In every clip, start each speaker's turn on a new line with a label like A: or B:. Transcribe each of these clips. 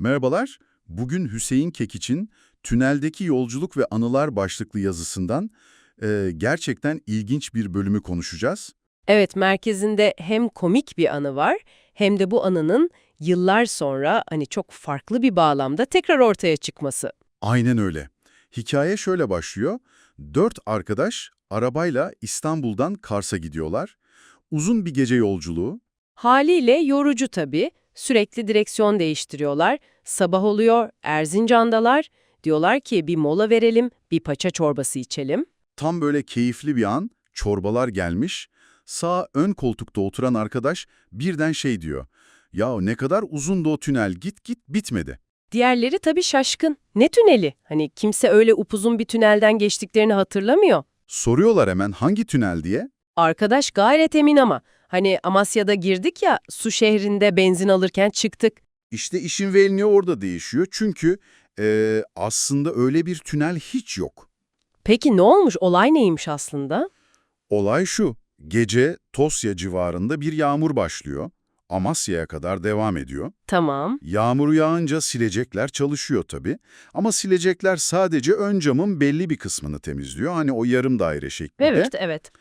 A: Merhabalar, bugün Hüseyin Kekiç'in Tüneldeki Yolculuk ve Anılar başlıklı yazısından e, gerçekten ilginç bir bölümü konuşacağız.
B: Evet, merkezinde hem komik bir anı var hem de bu anının yıllar sonra hani çok farklı bir bağlamda tekrar ortaya çıkması.
A: Aynen öyle. Hikaye şöyle başlıyor. Dört arkadaş arabayla İstanbul'dan Kars'a gidiyorlar. Uzun bir gece yolculuğu.
B: Haliyle yorucu tabii. Sürekli direksiyon değiştiriyorlar. Sabah oluyor, Erzincan'dalar. Diyorlar ki bir mola verelim, bir paça çorbası içelim.
A: Tam böyle keyifli bir an, çorbalar gelmiş. Sağ ön koltukta oturan arkadaş birden şey diyor. Ya ne kadar uzundu o tünel, git git bitmedi.
B: Diğerleri tabii şaşkın. Ne tüneli? Hani kimse öyle upuzun bir tünelden geçtiklerini hatırlamıyor.
A: Soruyorlar hemen hangi tünel diye.
B: Arkadaş gayet emin ama. Hani Amasya'da girdik ya, su şehrinde benzin alırken çıktık.
A: İşte işin velini orada değişiyor çünkü eee, aslında öyle bir tünel hiç yok.
B: Peki ne olmuş? Olay neymiş aslında?
A: Olay şu, gece Tosya civarında bir yağmur başlıyor. Amasya'ya kadar devam ediyor.
B: Tamam.
A: Yağmur yağınca silecekler çalışıyor tabii. Ama silecekler sadece ön camın belli bir kısmını temizliyor. Hani o yarım daire şeklinde.
B: Evet, evet.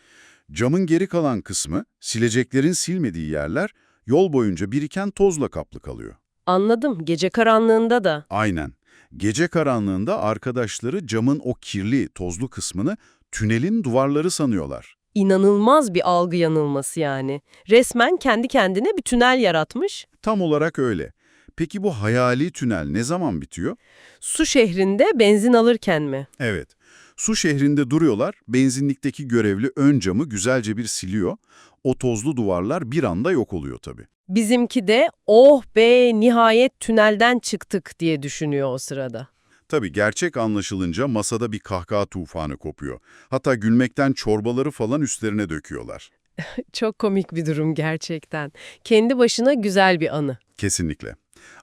A: Camın geri kalan kısmı, sileceklerin silmediği yerler yol boyunca biriken tozla kaplı kalıyor.
B: Anladım. Gece karanlığında da.
A: Aynen. Gece karanlığında arkadaşları camın o kirli, tozlu kısmını tünelin duvarları sanıyorlar.
B: İnanılmaz bir algı yanılması yani. Resmen kendi kendine bir tünel yaratmış.
A: Tam olarak öyle. Peki bu hayali tünel ne zaman bitiyor?
B: Su şehrinde benzin alırken mi?
A: Evet. Su şehrinde duruyorlar, benzinlikteki görevli ön camı güzelce bir siliyor. O tozlu duvarlar bir anda yok oluyor tabii.
B: Bizimki de oh be nihayet tünelden çıktık diye düşünüyor o sırada.
A: Tabii gerçek anlaşılınca masada bir kahkaha tufanı kopuyor. Hatta gülmekten çorbaları falan üstlerine döküyorlar.
B: Çok komik bir durum gerçekten. Kendi başına güzel bir anı.
A: Kesinlikle.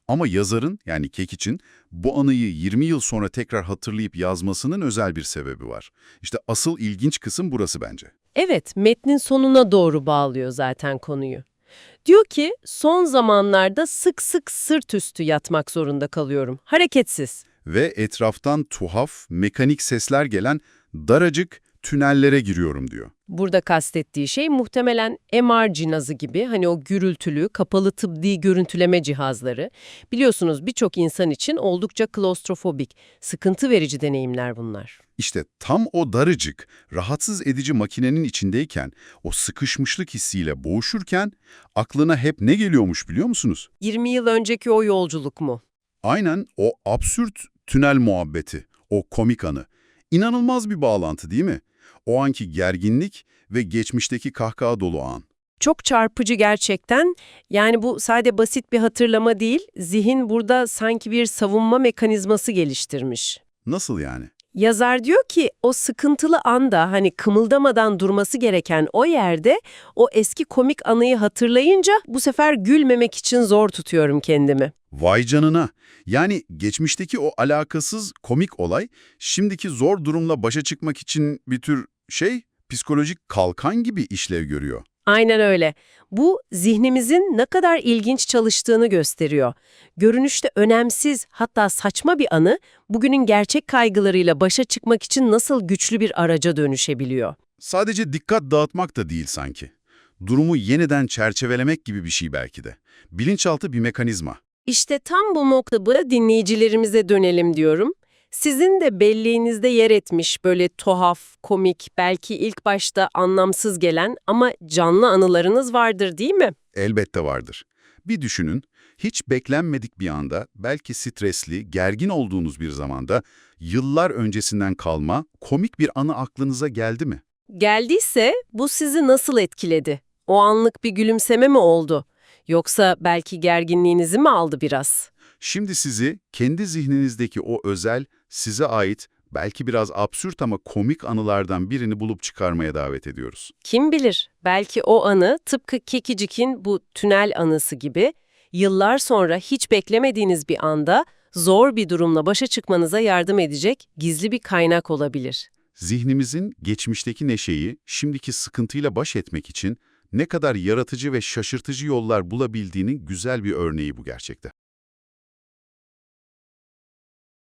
A: Ama yazarın yani Kekiç'in bu anıyı 20 yıl sonra tekrar hatırlayıp yazmasının özel bir sebebi var. İşte asıl ilginç kısım burası bence.
B: Evet, metnin sonuna doğru bağlıyor zaten konuyu. Diyor ki, son zamanlarda sık sık sırt üstü yatmak zorunda kalıyorum. Hareketsiz.
A: Ve etraftan tuhaf, mekanik sesler gelen daracık tünellere giriyorum diyor.
B: Burada kastettiği şey muhtemelen MR cihazı gibi hani o gürültülü, kapalı tıbbi görüntüleme cihazları. Biliyorsunuz birçok insan için oldukça klostrofobik, sıkıntı verici deneyimler bunlar.
A: İşte tam o darıcık, rahatsız edici makinenin içindeyken, o sıkışmışlık hissiyle boğuşurken aklına hep ne geliyormuş biliyor musunuz?
B: 20 yıl önceki o yolculuk mu?
A: Aynen o absürt tünel muhabbeti, o komik anı. İnanılmaz bir bağlantı değil mi? O anki gerginlik ve geçmişteki kahkaha dolu an.
B: Çok çarpıcı gerçekten. Yani bu sade basit bir hatırlama değil, zihin burada sanki bir savunma mekanizması geliştirmiş.
A: Nasıl yani?
B: Yazar diyor ki o sıkıntılı anda hani kımıldamadan durması gereken o yerde o eski komik anıyı hatırlayınca bu sefer gülmemek için zor tutuyorum kendimi.
A: Vay canına. Yani geçmişteki o alakasız komik olay, şimdiki zor durumla başa çıkmak için bir tür şey, psikolojik kalkan gibi işlev görüyor.
B: Aynen öyle. Bu zihnimizin ne kadar ilginç çalıştığını gösteriyor. Görünüşte önemsiz hatta saçma bir anı bugünün gerçek kaygılarıyla başa çıkmak için nasıl güçlü bir araca dönüşebiliyor.
A: Sadece dikkat dağıtmak da değil sanki. Durumu yeniden çerçevelemek gibi bir şey belki de. Bilinçaltı bir mekanizma.
B: İşte tam bu noktada dinleyicilerimize dönelim diyorum. Sizin de belleğinizde yer etmiş böyle tuhaf, komik, belki ilk başta anlamsız gelen ama canlı anılarınız vardır değil mi?
A: Elbette vardır. Bir düşünün, hiç beklenmedik bir anda, belki stresli, gergin olduğunuz bir zamanda, yıllar öncesinden kalma, komik bir anı aklınıza geldi mi?
B: Geldiyse bu sizi nasıl etkiledi? O anlık bir gülümseme mi oldu? Yoksa belki gerginliğinizi mi aldı biraz?
A: Şimdi sizi kendi zihninizdeki o özel, size ait, belki biraz absürt ama komik anılardan birini bulup çıkarmaya davet ediyoruz.
B: Kim bilir, belki o anı tıpkı Kekicik'in bu tünel anısı gibi yıllar sonra hiç beklemediğiniz bir anda zor bir durumla başa çıkmanıza yardım edecek gizli bir kaynak olabilir.
A: Zihnimizin geçmişteki neşeyi, şimdiki sıkıntıyla baş etmek için ne kadar yaratıcı ve şaşırtıcı yollar bulabildiğinin güzel bir örneği bu gerçekte.